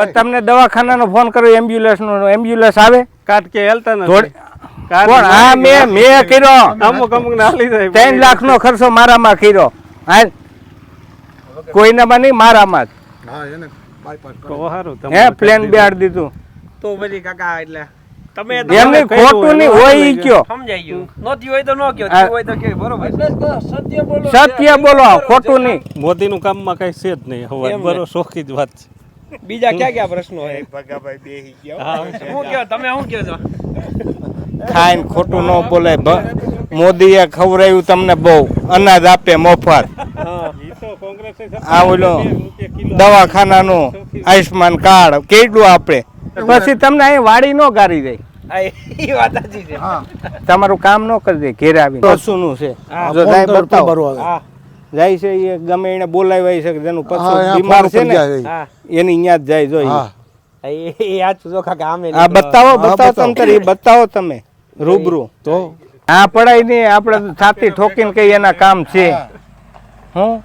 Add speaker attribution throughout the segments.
Speaker 1: પણ તમને દવાખાનાનો ફોન કર્યો એમ્બ્યુલન્સ નો એમ્બ્યુલન્સ આવે?
Speaker 2: કાટ કે હેલતા નથી.
Speaker 1: કોણ? હા મે મે કર્યો.
Speaker 2: અમુક અમુક ના જાય
Speaker 1: ત્રણ લાખ નો ખર્ચો મારામાં કર્યો. હાલ કોઈનામાં નહીં મારામાં જ.
Speaker 3: હા એને બાયપાસ કરો.
Speaker 2: તો સારું
Speaker 1: હે પ્લેન
Speaker 2: કઈ
Speaker 1: બેહાડી દીધું.
Speaker 4: તો પછી કાકા એટલે તમે
Speaker 1: એમની ખોટું નહીં હોય ઈ કયો.
Speaker 4: સમજાઈ ગયું. નોતી હોય તો નો કયો હોય તો કે બરોબર.
Speaker 1: સત્ય બોલો ખોટું નહીં.
Speaker 2: મોદીનું કામમાં કઈ છે જ નહીં હવે બરો શોખી જ વાત છે.
Speaker 4: બીજા ક્યાં ક્યાં પ્રશ્નો હોય
Speaker 2: ગયા
Speaker 4: હું. કયો? તમે શું કયો છો?
Speaker 1: ખાઈને ખોટું ન બોલે. મોદીએ ખવરાયું તમને બહુ. અનાજ આપે મફત.
Speaker 2: ઈ તો કોંગ્રેસે
Speaker 1: આ ઓલો દવાખાનાનું આયુષ્માન કાર્ડ. કેટલું આપે? પછી તમને અહીં વાડી ન ગારી જાય
Speaker 4: આ એ વાત સાચી છે.
Speaker 3: હા.
Speaker 1: તમારું કામ ન કરી દે ઘેર આવી પશુનું છે? જાય છે એ ગમે એને બોલાવી છે જેનું પશુ બીમાર છે ને. એની અહીંયા જ જાય જો
Speaker 4: એ એ આ જો કાકા
Speaker 1: આ બતાવો બતાવો તમે બતાવો તમે રૂબરૂ.
Speaker 3: તો?
Speaker 1: આ પડાય ને આપણે છાતી ઠોકીને કઈ એના કામ છે. હું.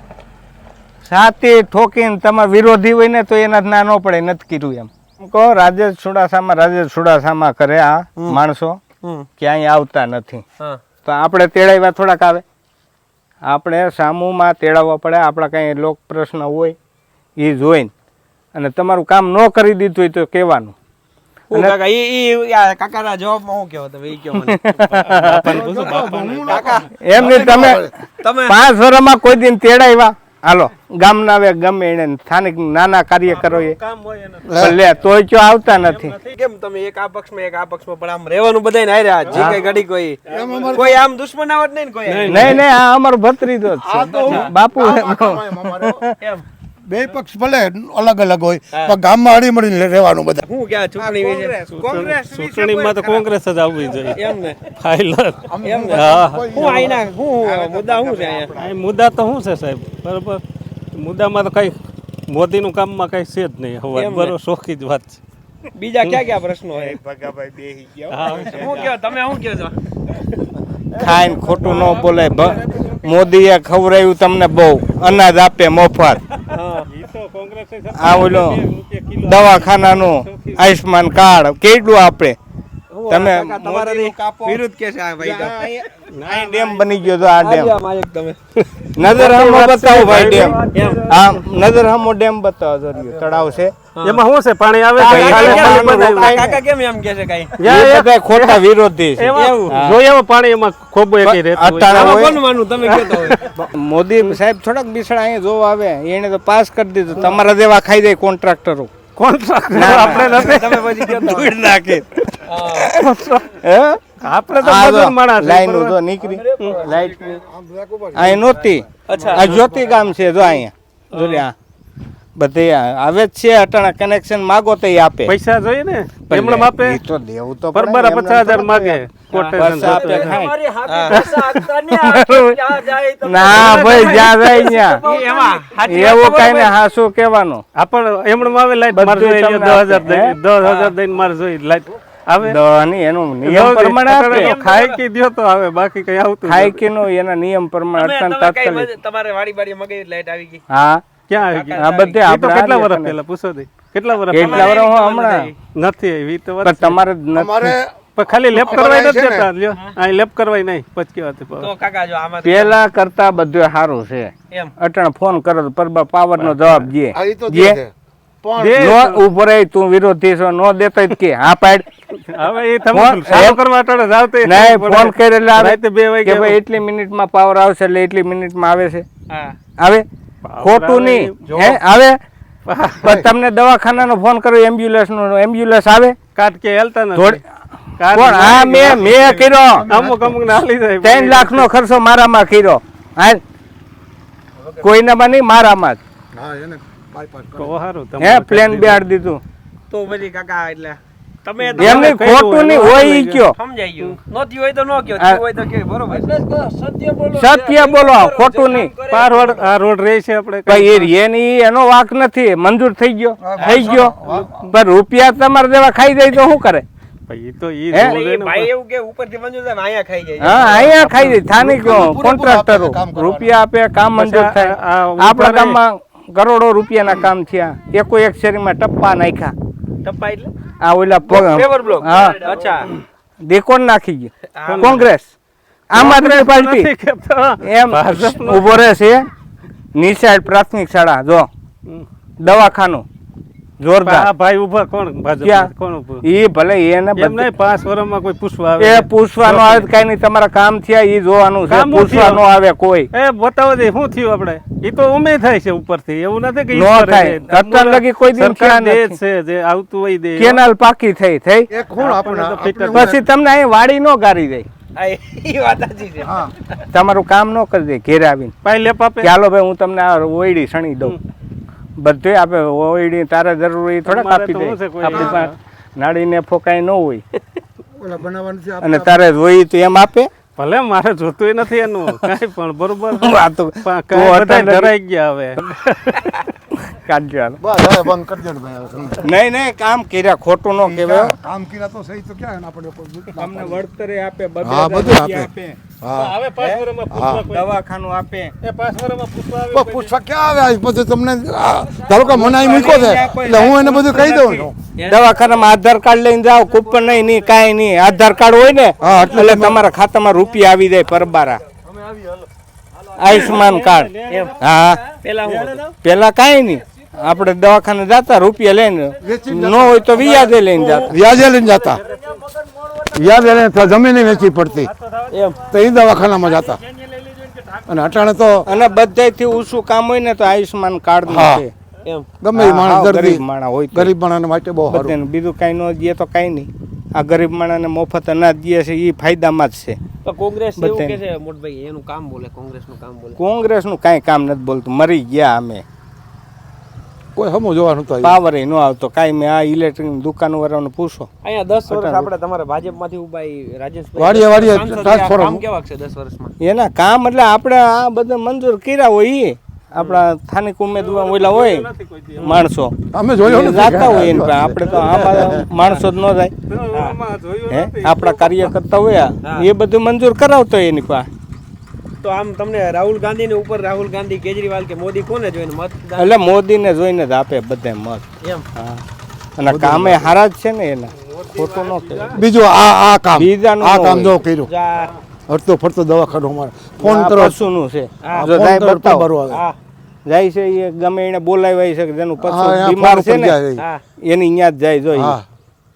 Speaker 1: છાતી ઠોકીને તમે વિરોધી હોય ને તો એના ના ન પડે નથી કીધું એમ. કહો રાજેશ ચુડાસામાં રાજેશ ચુડાસામાં કરે આ માણસો. ક્યાંય આવતા નથી. તો આપણે તેડાવ્યા થોડાક આવે. આપણે સામુમાં તેડાવવા પડે આપણા કાંઈ લોક પ્રશ્ન હોય એ જોઈને. અને તમારું કામ ન કરી દીધું હોય તો કહેવાનું.
Speaker 4: કાકા ઈ ઈ કાકાના જવાબમાં હું કહેવો તમે ઈ
Speaker 1: તમે
Speaker 4: તમે
Speaker 1: પાંચ વર્ષમાં કોઈ દિન તેડાવ્યા હાલો ગામના આવે ગમે એને સ્થાનિક નાના કાર્ય કરો એ
Speaker 2: કામ હોય એને.
Speaker 1: પણ લે તોય ચો આવતા નથી.
Speaker 4: કેમ તમે એક આ પક્ષમાં એક આ પક્ષમાં પણ આમ રહેવાનું બધાય ને રહ્યા જે કઈ ઘડી કોઈ કોઈ આમ દુશ્મનાવટ નહીં કોઈ.
Speaker 1: નહીં નહીં આ અમારો ભત્રીજો છે. બાપુ
Speaker 4: એમ.
Speaker 3: બે પક્ષ ભલે અલગ અલગ હોય પણ ગામમાં હળી મળીને રહેવાનું બધા.
Speaker 4: હું ક્યાં ચૂંટણી વિશે? કોંગ્રેસ
Speaker 2: ચૂંટણીમાં તો કોંગ્રેસ જ આવવી જોઈએ.
Speaker 4: એમ ને
Speaker 2: ફાઇલ
Speaker 4: એમ ને
Speaker 2: હું.
Speaker 4: આઈના હું મુદ્દા શું છે અહીંયા?
Speaker 2: મુદ્દા તો શું છે સાહેબ? બરોબર. મુદ્દામાં તો કઈ મોદીનું કામમાં કઈ છે જ નહીં. હવે બરોબર. શોખી જ વાત છે.
Speaker 4: બીજા ક્યાં ક્યાં પ્રશ્નો હોય?
Speaker 2: હા
Speaker 4: હું. કયો? તમે શું કયો છો?
Speaker 1: ખાઈને ખોટું ન બોલે મોદીએ ખવડાવ્યું તમને બહુ. અનાજ આપે મફત. આ ઓલો દવાખાનાનું આયુષ્માન કાર્ડ. કેટલું આપે તમે
Speaker 4: વિરુદ્ધ કે છે આ ભાઈ?
Speaker 1: આ ડેમ બની ગયો તો આ ડેમ. નજર હમો બતાવો ભાઈ ડેમ. આ નજર હમો ડેમ બતાવો જરૂર તળાવ છે.
Speaker 2: એમાં શું છે? પાણી આવે
Speaker 4: કાકા કેમ- એમ કે છે કઈ?
Speaker 1: એ બધા ખોટા વિરોધી છે.
Speaker 4: એવું.
Speaker 2: જોઈએ એમાં પાણી એમાં ખૂબ એકેય રહેતું હોય.
Speaker 1: અટાણે હોય.
Speaker 4: કોનું માનવું તમે કહેતો હોય.
Speaker 1: મોદી સાહેબ થોડાક બિસડા અહીંયા જોવા આવે. એને તો પાસ કરી દીધું. તમારા જેવા ખાઈ જાય કોન્ટ્રાક્ટરો.
Speaker 2: કોન્ટ્રાક્ટર આપણે નથી.
Speaker 4: તમે પછી કહેતો હોય.
Speaker 1: નાખે.
Speaker 4: હે.
Speaker 2: આપણે તો મજૂર માણસ
Speaker 1: લાઈન? જો નીકળી. લાઈટ. અહીં નહોતી. આ જ્યોતિ ગામ છે જો અહીંયા. જો બધે આવે જ છે અટાણા કનેક્શન માગો તો એ આપે.
Speaker 2: પૈસા જોઈએ ને? એમણે આપે
Speaker 1: તો દેવું તો
Speaker 2: પરબરા પચાસ હજાર માગે.
Speaker 4: તમારી ને આ ક્યાં જાય તમે?
Speaker 1: ના ભાઈ જ્યાં જાય ત્યાં.
Speaker 4: ઈ એમાં હાથી વાત
Speaker 1: એવું કઈ ને હા શું કહેવાનું?
Speaker 2: આપણ એમણે આવે લાઈટ મારે જોઈએ દસ હજાર દઈ દસ હજાર દઈને મારે જોઈએ લાઈટ આવે?
Speaker 1: દવાની એનું નિયમ પ્રમાણે આપે.
Speaker 2: ખાય કે દ્યો તો આવે બાકી કઈ આવતું નથી.
Speaker 1: કે નો એના નિયમ પ્રમાણે અટાણે તાત્કાલિક.
Speaker 4: તમારે વાડી બાડી મગાવી લાઈટ આવી ગઈ?
Speaker 1: હા.
Speaker 2: ક્યાં આવી
Speaker 1: આ બધે આપણે
Speaker 2: કેટલા વર્ષ પહેલા? પૂછો દે. કેટલા વર્ષ
Speaker 1: કેટલા વર્ષ હું હમણાં?
Speaker 2: નથી આવી તો
Speaker 1: તમારે
Speaker 3: અમારે
Speaker 2: પણ ખાલી લેપ કરવાય નથી જતા. લ્યો. આ લેપ કરવાય નહીં. પચકી વાત.
Speaker 4: તો કાકા જો આમાં
Speaker 1: પેલા કરતા બધું સારું છે.
Speaker 4: એમ.
Speaker 1: અટણ ફોન કરો તો પરબા પાવર નો જવાબ દે.
Speaker 3: આ તો
Speaker 1: જે.
Speaker 3: પણ
Speaker 1: નો તું વિરોધી છો નો દેતો કે હા પાડ.
Speaker 2: હવે એ તમે
Speaker 1: ફોન-
Speaker 2: ચાલુ કરવા અટાણે જાવ તો
Speaker 1: નહીં ફોન કરે એટલે
Speaker 2: રાતે બે વાગે
Speaker 1: કે ભાઈ એટલી મિનિટમાં પાવર આવશે એટલે એટલી મિનિટમાં આવે છે.
Speaker 4: હા.
Speaker 1: આવે? ખોટું નહીં. હે આવે? પણ તમને દવાખાનાનો ફોન કર્યો એમ્બ્યુલન્સ નો એમ્બ્યુલન્સ આવે?
Speaker 2: કાટ કે હેલતા નથી.
Speaker 1: થોડી
Speaker 2: આ
Speaker 1: મે હા મેં મેં કર્યો.
Speaker 2: અમુક અમુક ના હાલી
Speaker 1: ત્રણ લાખ નો ખર્ચો મારામાં કર્યો. હાલ કોઈનામાં નહીં મારામાં જ.
Speaker 3: હા એને
Speaker 1: હે પ્લેન
Speaker 2: કરી
Speaker 1: દીધું.
Speaker 4: તો પછી કાકા એટલે તમે
Speaker 1: એમને ખોટું નહીં હોય કયો.
Speaker 4: સમજાઈ ગયું. નોતી હોય તો નો કયો
Speaker 1: આ-
Speaker 4: હોય તો કયો બરોબર સત્ય બોલો.
Speaker 1: સત્ય બોલો ખોટું નહીં.
Speaker 2: પાર રોડ આ રોડ રહે છે આપણે
Speaker 1: કઈ એ રે ની એનો વાક નથી. મંજૂર થઈ ગયો. થઈ ગયો. પણ રૂપિયા તમારે જેવા ખાઈ જાય તો શું કરે?
Speaker 2: ભાઈ તો ઈ
Speaker 1: હે?
Speaker 2: રોડ
Speaker 4: એટલે એ
Speaker 2: એનો
Speaker 4: ભાઈ એવું કે ઉપરથી મંજૂર થાય અહીંયા ખાઈ જાય.
Speaker 1: હા અહીંયા ખાઈ જાય સ્થાનિક
Speaker 3: પૂરેપૂરું આપે છે
Speaker 1: કોન્ટ્રાક્ટરો રૂપિયા આપે કામ મંજૂર થાય.
Speaker 2: આ- આ
Speaker 1: આપણા ગામમાં કરોડો રૂપિયાના કામ થયા. એકો એક શેરીમાં ટપ્પા નાખ્યા.
Speaker 4: ટપ્પા એટલે?
Speaker 1: આ ઓલા
Speaker 4: પેપર બ્લોક
Speaker 1: હા.
Speaker 4: અચ્છા.
Speaker 1: દેકોણ નાખી ગયા. કોંગ્રેસ. આમ આદમી પાર્ટી. એમ ઊભો રહેશે. નિશાળ પ્રાથમિક શાળા જો. દવાખાનું. જોરદાર.
Speaker 2: ભાઈ ઊભા કોણ કોણ
Speaker 1: એ ભલે એને
Speaker 2: એમ પાંચ વર્ષમાં કોઈ પૂછવા આવે
Speaker 1: એ પૂછવાનું આવે કઈ નહીં તમારા કામ થયા એ જોવાનું છે.
Speaker 2: કામ હું
Speaker 1: પૂછવાનું
Speaker 2: થયું?
Speaker 1: આવે કોઈ.
Speaker 2: એ બતાવો દે શું થયું આપણે? એ તો ઉમે થાય છે ઉપરથી. એવું નથી કે
Speaker 1: નો થાય. અત્યાર લગી કોઈ દી
Speaker 2: સરકાર
Speaker 1: થયા
Speaker 2: દે જ
Speaker 1: નથી.
Speaker 2: છે જે આવતું હોય દે.
Speaker 1: કેનાલ પાકી થઈ થઈ.
Speaker 3: આપણે
Speaker 1: પછી તમને અહીં વાડી નો ગારી દે.
Speaker 4: આ એ વાત સાચી છે.
Speaker 3: હા.
Speaker 1: તમારું કામ ન કરી દે ઘેરે આવીને. હાલો ભાઈ હું તમને ઓયડી સણી દઉં. બધું આપે ઓયડી તારે જરૂરી થોડા
Speaker 2: તમારે
Speaker 1: કાપી
Speaker 2: તો
Speaker 1: દે. આપણી પાસે નાડીને ફોકાય ન હોય.
Speaker 3: ઓલા બનાવવાનું છે
Speaker 1: અને તારે જોઈ તો એમ આપે.
Speaker 2: ભલે મારે જોતું નથી એનું. કઈ પણ બરોબર
Speaker 1: વાત
Speaker 2: ડરાઈ ગયા હવે.
Speaker 1: કાઢજો હાલો.
Speaker 3: બસ હવે બંધ કરી દો ભાઈ
Speaker 1: નહીં નહીં કામ કર્યા ખોટું ન કહેવાય
Speaker 3: કામ કર્યા તો સહી તો ક્યાં આપણે
Speaker 1: તમને વળતરે આપે
Speaker 3: હા, બધું આપે.
Speaker 1: આપે.
Speaker 2: હવે પાંચ વર્ષમાં પૂછવા કોઈ-
Speaker 1: દવાખાનું આપે.
Speaker 2: એ પૂછવા
Speaker 3: પૂછવા ક્યાં આવે? પછી તમને ધારો કે મને મૂક્યો છે એટલે હું એને બધું કહી દઉં
Speaker 1: દવાખાનામાં આધાર કાર્ડ લઈને જાઓ કૂપન નહીં નહીં કાંઈ નહીં. આધાર કાર્ડ હોય ને
Speaker 3: એટલે
Speaker 1: તમારા ખાતામાં રૂપિયા આવી જાય પરબારા. આયુષ્માન કાર્ડ. હા.
Speaker 4: પેલા
Speaker 1: પેલા કાંઈ નહીં. આપણે દવાખાને જતા રૂપિયા લઈને. ન હોય તો વ્યાજે લઈને જતા.
Speaker 3: વ્યાજે લઈને જતા. વ્યાજે લઈને જમીન વેચવી પડતી.
Speaker 4: એમ.
Speaker 3: તો એ દવાખાનામાં જતા. અને અટાણે તો
Speaker 1: અને બધાયથી ઓછું કામ હોય ને તો આયુષ્માન
Speaker 3: કાર્ડનું
Speaker 1: છે
Speaker 3: ગમે એ માણસ
Speaker 1: ગરીબ માણસ હોય
Speaker 3: ગરીબ માણસ માટે બહુ સારું.
Speaker 1: બીજું કાંઈ ન દે તો કાંઈ નહીં. આ ગરીબ માણસને મફત અનાજ દે છે એ ફાયદામાં જ છે.
Speaker 4: તો કોંગ્રેસ એવું. કે છે મોટભાઈ એનું કામ બોલે કોંગ્રેસનું કામ બોલે.
Speaker 1: કોંગ્રેસનું કાંઈ કામ નથી બોલતું. મરી ગયા અમે.
Speaker 3: કોઈ હમું જોવાનું તો
Speaker 1: પાવર ન આવતો. કાંઈ મેં આ ઇલેક્ટ્રિક દુકાન વાળાને પૂછો.
Speaker 4: અહીંયા દસ વર્ષ આપણે તમારા ભાજપમાંથી ઊભા ઈ રાજેશભાઈ
Speaker 3: વાડીએ વાડીએ ટ્રાન્સફોર્મ.
Speaker 4: કામ કેવા છે દસ વર્ષમાં?
Speaker 1: એના કામ એટલે આપણે આ બધા મંજૂર કર્યા હોય એ આપણા સ્થાનિક ઉમેદવાર ઓલા હોય માણસો.
Speaker 3: અમે જોયો
Speaker 1: જાતા હોય એને આપણે તો આ માણસો જ ન જાય. હે. આપણા કાર્ય કરતા હોય એ બધું મંજૂર કરાવતો હોય એની પાસે.
Speaker 4: તો આમ તમને રાહુલ ગાંધી ને ઉપર રાહુલ ગાંધી કેજરીવાલ કે મોદી કોને જોઈને મત
Speaker 1: એટલે મોદીને જોઈને જ આપે બધે મત.
Speaker 4: એમ?
Speaker 1: હા. અને કામે હારા જ છે ને એના. ખોટું ન કહેવાય.
Speaker 3: બીજું આ આ કામ
Speaker 1: બીજાનું
Speaker 3: આ કામ જો કર્યું. હરતો ફરતો દવાખાનું અમારે. ફોન કરો.
Speaker 1: પશુનું છે. જો જાય બતાવો.
Speaker 3: આવે.
Speaker 1: જાય છે એ ગમે એને બોલાવ્યા છે કે જેનું પશુ બીમાર છે ને એની અહીંયા જ જાય જો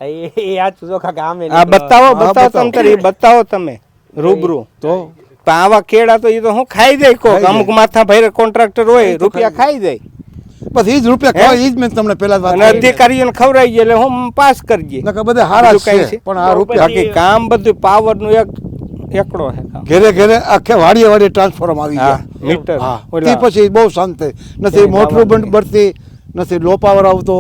Speaker 4: એ એ આ
Speaker 1: બતાવો બતાવો. તમે બતાવો તમે રૂબરૂ.
Speaker 3: તો?
Speaker 1: પણ આવા કેળા તો એ તો હું ખાઈ જાય કોક. અમુક માથા ભાઈ કોન્ટ્રાક્ટર હોય રૂપિયા ખાઈ જાય
Speaker 3: બસ એ જ રૂપિયા ખાવા એ જ મેં તમને પેલા વાત.
Speaker 1: અધિકારીઓને ખવડાવી જાય એટલે હું પાસ કરજે.
Speaker 3: નકર બધા હારા છે
Speaker 1: છે?
Speaker 3: પણ આ રૂપિયા
Speaker 1: બાકી કામ બધું પાવરનું એક એકડો હે
Speaker 3: ઘેરે ઘેરે આખે વાડીએ વાડીએ ટ્રાન્સફોર્મ આવી
Speaker 1: હા
Speaker 3: ગયા
Speaker 1: મીટર.
Speaker 3: હા. તે પછી બહુ શાંત થઈ. નથી મોટરું બંધ ભરતી નથી લો પાવર આવતો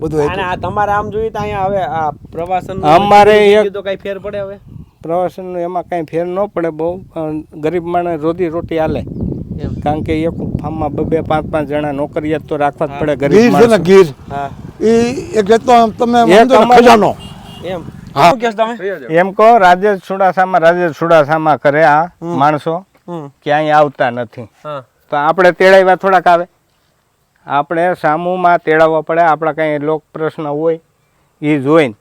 Speaker 3: બધું
Speaker 4: અને આ તમારે આમ જોઈએ તો અહીંયા હવે આ પ્રવાસન
Speaker 1: અમારે એક-
Speaker 4: તો કઈ ફેર પડે હવે?
Speaker 1: પ્રવાસન એમાં કાંઈ ફેર ન પડે બહુ ગરીબ માણસ રોજી રોટી હાલે. કારણ કે એક ફાર્મમાં બે બે પાંચ પાંચ જણા નોકરિયાત તો રાખવા જ પડે ગરીબ
Speaker 3: છે ને ગીર? એ એક જાતનો તમે ખજાનો.
Speaker 4: એમ.
Speaker 1: એમ કહો રાજેશ ચુડાસામાં રાજેશ ચુડાસામાં કરે આ માણસો. ક્યાંય આવતા નથી. તો આપણે તેડાવ્યા થોડાક આવે. આપણે સામુમાં તેડાવવા પડે આપણા કાંઈ લોક પ્રશ્ન હોય એ જોઈને.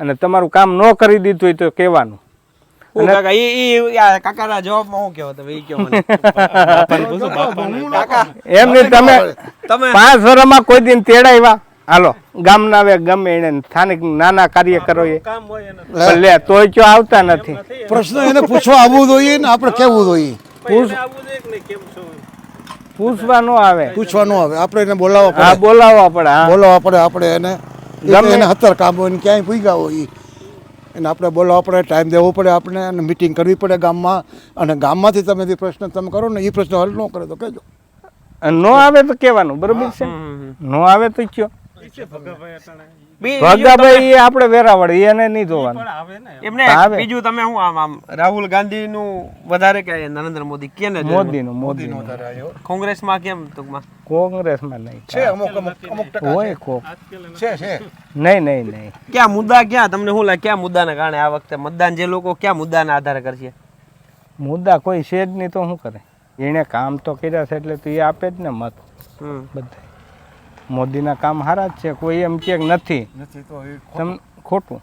Speaker 1: અને તમારું કામ ન કરી દીધું હોય તો કહેવાનું.
Speaker 4: કાકા ઈ ઈ કાકાના જવાબમાં હું કહેવો તમે ઈ કહો મને. બાપાને પૂછું, બાપાને. કાકા
Speaker 1: એમ નહીં તમે
Speaker 4: તમે
Speaker 1: પાંચ વર્ષમાં કોઈ દિન તેડાવ્યા હાલો ગામના આવે ગમે એને સ્થાનિક નાના કાર્યકરો એ
Speaker 2: કામ હોય એને.
Speaker 1: પણ લે તોય કયો આવતા નથી.
Speaker 3: પ્રશ્ન એને પૂછવા આવવું જોઈએ ને આપણે કેવું જોઈએ?
Speaker 1: પૂછવા નો આવે.
Speaker 3: પૂછવા ન આવે. આપણે એને બોલાવવા
Speaker 1: હા
Speaker 3: પડે.
Speaker 1: બોલાવવા પડે હા.
Speaker 3: બોલાવવા પડે આપણે એને. એને હતર કામ હોય ને ક્યાંય પૂગ્યા હોય ઈ. એને આપણે બોલાવવા પડે ટાઈમ દેવો પડે આપણે અને મિટિંગ કરવી પડે ગામમાં. અને ગામમાંથી તમે જે પ્રશ્ન તમે કરો ને એ પ્રશ્ન હલ ન કરે તો કહેજો.
Speaker 1: અને ન આવે તો કહેવાનું બરોબર છે? ન આવે તો કયો?
Speaker 2: ભગાભાઈ અટાણે
Speaker 4: બી-
Speaker 1: ભગાભાઈ એ આપણે વેરાવળ એને નહીં જોવાનું.
Speaker 2: પણ આવે ને.
Speaker 4: એમને બીજું તમે શું આમ આમ રાહુલ ગાંધી નું વધારે કે નરેન્દ્ર મોદી? કેને જોયું?
Speaker 1: મોદીનું મોદીનું
Speaker 4: કોંગ્રેસમાં કેમ ટૂંકમાં?
Speaker 1: કોંગ્રેસમાં નહીં.
Speaker 3: છે અમુક અમુક અમુક ટકા
Speaker 1: હોય કોક.
Speaker 3: છે છે.
Speaker 1: નહીં નહીં નહીં.
Speaker 4: ક્યાં મુદ્દા ક્યાં? તમને શું લાગે ક્યાં મુદ્દાના કારણે આ વખતે મતદાન જે લોકો ક્યાં મુદ્દાના આધારે કરશે?
Speaker 1: મુદ્દા કોઈ છે જ નહીં તો શું કરે? એણે કામ તો કર્યા છે એટલે તો એ આપે જ ને મત.
Speaker 4: હમ.
Speaker 1: બધા મોદીના કામ સારા જ છે કોઈ એમ કે નથી.
Speaker 3: નથી તો એ
Speaker 1: તમ ખોટું.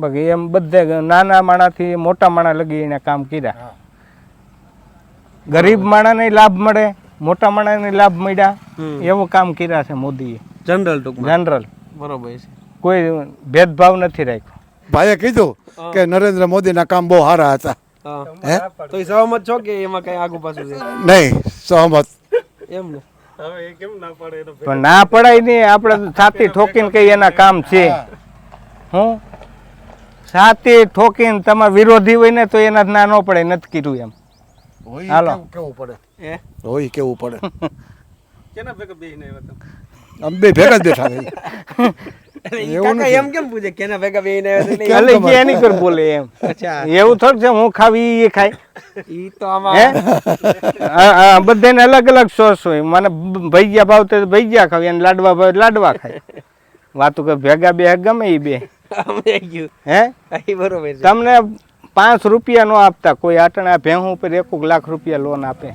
Speaker 1: બાકી એમ બધે નાના માણાથી મોટા માણા લગી એને કામ કર્યા. ગરીબ માણાને લાભ મળે મોટા માણાને લાભ મળ્યા. એવું કામ કર્યા છે મોદીએ.
Speaker 4: જનરલ ટૂંકમાં.
Speaker 1: જનરલ
Speaker 4: બરોબર છે.
Speaker 1: કોઈ ભેદભાવ નથી રાખ્યો.
Speaker 3: ભાઈએ કીધું કે નરેન્દ્ર મોદીના કામ બહુ સારા હતા.
Speaker 4: હે. તો સહમત છો કે એમાં કઈ આગુ પાછું
Speaker 3: નહીં સહમત.
Speaker 4: એમ ને.
Speaker 2: હવે એ કેમ ના પડે એનો
Speaker 1: પણ ના પડાય નહીં આપણે છાતી ઠોકીને કઈ એના કામ છે. હું. છાતી ઠોકીને તમે વિરોધી હોય ને તો એના ના ન પડે નથી કીધું એમ. હાલો.
Speaker 3: કેવું- પડે? હોય કેવું પડે?
Speaker 2: કેના ભેગા બેહીને આવ્યા તમે?
Speaker 3: બે ભેગા જ બેઠા
Speaker 4: એમ કેમ પૂછે કેના ભેગા બેહીને એટલે
Speaker 1: એટલે કે એની પર બોલે એમ.
Speaker 4: અચ્છા.
Speaker 1: એવું થોડું છે હું ખાવી એ ખાય.
Speaker 4: ઈ તો આમાં
Speaker 1: હા, હા, બધાને અલગ અલગ સોસ હોય. મને બ- તો ખાવ લાડવા ભાવે લાડવા ખાય. વાતું કે ભેગા બે ગમે એ બે. હે?
Speaker 4: બરોબર
Speaker 1: તમને પાંચ રૂપિયા નો આપતા કોઈ આટણા ભેહું ઉપર એક લાખ રૂપિયા લોન આપે.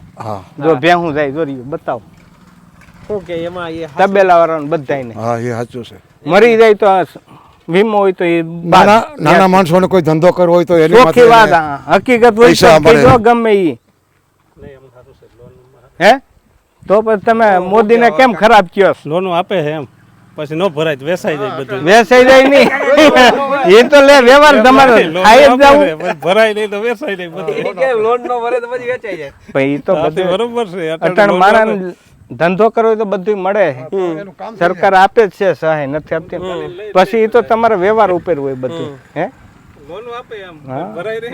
Speaker 1: જો ભેહું જાય જોરી બતાવો.
Speaker 4: શું કે એમાં એ
Speaker 1: તબેલા વાળાને બધાને
Speaker 3: હા એ સાચું છે.
Speaker 1: મરી જાય તો વીમો હોય તો એ
Speaker 3: નાના નાના માણસોને કોઈ ધંધો કરવો હોય તો એની
Speaker 1: ચોખ્ખી વાત હકીકત હોય તો
Speaker 3: મળે.
Speaker 1: ગમે ઈ. હે? તો પછી તમે મોદીને કેમ ખરાબ કયો? છો?
Speaker 2: લોન આપે છે એમ. પછી નો ભરાય તો વેસાઈ જાય બધું.
Speaker 1: વેસાઈ જાય નહીં. એ તો લે વ્યવહાર તમારે થાય જ જવું.
Speaker 2: ભરાય નહીં તો વેસાઈ જાય બધું.
Speaker 4: કે લોન નો ભરે તો પછી વેચાઈ જાય.
Speaker 1: પણ એ તો બધું
Speaker 2: બરોબર છે અટણ
Speaker 1: માણસ ધંધો કરવો તો બધું મળે સરકાર આપે જ છે સહાય નથી આપતી. પછી એ તો તમારા વ્યવહાર ઉપર હોય બધું હે?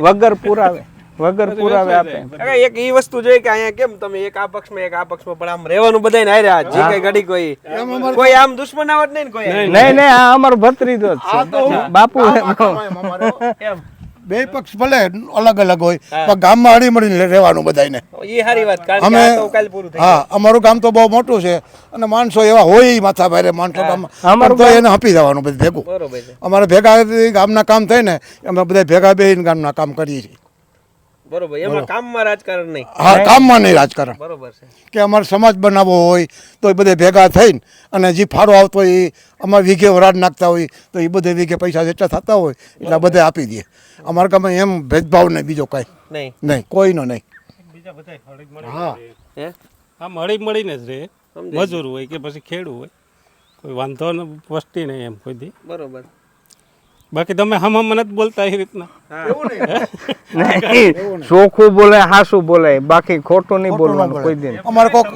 Speaker 1: વગર પુરાવે વગર પુરાવે આપે.
Speaker 4: એક ઈ વસ્તુ જોઈ કે અહીંયા કેમ તમે એક આ પક્ષમાં એક આ પક્ષમાં પણ આમ રહેવાનું બધાને હાર્યા જે કઈ ઘડી કોઈ કોઈ આમ દુશ્મનાવટ નહીં કોઈ.
Speaker 1: નહીં નહીં આ અમારો ભત્રીજો જ છે. બાપુ
Speaker 4: એમ.
Speaker 3: બે પક્ષ ભલે અલગ અલગ હોય પણ ગામમાં હળી મળીને રહેવાનું બધાને
Speaker 4: ઈ સારી વાત કારણ કે
Speaker 3: અમે
Speaker 4: આ તો કાલ પૂરું થઈ
Speaker 3: હા અમારું ગામ તો બહુ મોટું છે અને માણસો એવા હોય ઈ માથા ભારે માણસો ગામમાં. તો એને હપી જવાનું બધું ભેગું. અમારે ભેગા ગામના કામ થાય ને અમે બધા ભેગા બેહીને ગામના કામ કરીએ છીએ.
Speaker 4: બરોબર. એમાં કામમાં રાજકારણ નહીં.
Speaker 3: હા કામમાં નહીં રાજકારણ.
Speaker 4: બરોબર છે.
Speaker 3: કે અમારે સમાજ બનાવવો હોય તો એ બધે ભેગા થઈને અને જે ફાળો આવતો હોય એ અમારે વીઘે નાખતા હોય તો એ બધે વીઘે પૈસા જેટલા થતા હોય એટલા બધે આપી દઈએ. અમારા ગામમાં એમ ભેદભાવ નહીં બીજો કાંઈ.
Speaker 4: નહીં.
Speaker 3: નહીં કોઈનો નહીં.
Speaker 2: બીજા બધા
Speaker 3: હા.
Speaker 2: હળી મળીને જ રહે. મજૂર હોય કે પછી ખેડૂ હોય કોઈ વાંધો વસ્તી નહીં એમ કોઈ
Speaker 4: બરોબર.
Speaker 2: બાકી તમે હમ હમ નથી બોલતા એ રીતના.
Speaker 1: નહીં. ચોખ્ખું બોલે હાસું બોલે બાકી ખોટું નહીં બોલવાનું કોઈ દિન.
Speaker 3: અમારે કોઈક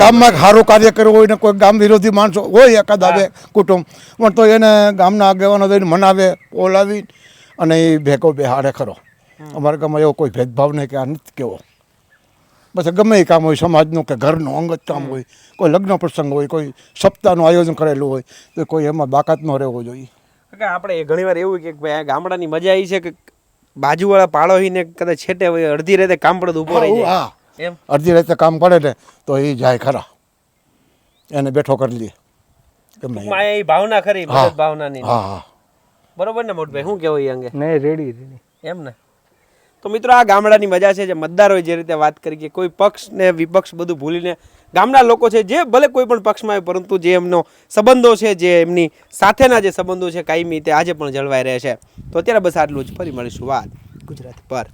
Speaker 3: ગામમાં સારું કાર્ય કરવું હોય ને કોઈ ગામ વિરોધી માણસો હોય એકાદ આવે કુટુંબ. પણ તો એને ગામના આગેવાનો થઈને મનાવે બોલાવી અને એ ભેગો બેહાડે ખરો. અમારા ગામમાં એવો કોઈ ભેદભાવ નહીં કે આ નથી કેવો. પછી ગમે એ કામ હોય સમાજનું કે ઘરનું અંગત કામ હોય કોઈ લગ્ન પ્રસંગ હોય કોઈ સપ્તાહનું આયોજન કરેલું હોય તો કોઈ એમાં બાકાત ન રહેવો જોઈએ.
Speaker 4: કાકા આપણે ઘણીવાર એવું કે ભાઈ ગામડાની મજા એ છે કે બાજુવાળા પાડોહીને કદાચ છેટે અડધી રાતે કામ પડે ઊભો રહી જાય. એમ?
Speaker 3: અડધી રાતે કામ પડે ને તો એ જાય ખરા. એને બેઠો કરી લે. એ.
Speaker 4: ભાવના ખરી. મદદ ભાવનાની.
Speaker 3: હા હા.
Speaker 4: બરોબર ને મોટભાઈ શું કેવું એ અંગે?
Speaker 1: નહીં રેડી રેડી.
Speaker 4: એમ ને? તો મિત્રો આ ગામડાની મજા છે જે મતદારોએ જે રીતે વાત કરી કે કોઈ પક્ષ ને વિપક્ષ બધું ભૂલીને ગામના લોકો છે જે ભલે કોઈ પણ પક્ષમાં હોય, પરંતુ જે એમનો સંબંધો છે, જે એમની સાથેના જે સંબંધો છે કાયમી, તે આજે પણ જળવાઈ રહે છે. તો અત્યારે બસ આટલું જ. ફરી મળીશું. વાત ગુજરાત પર.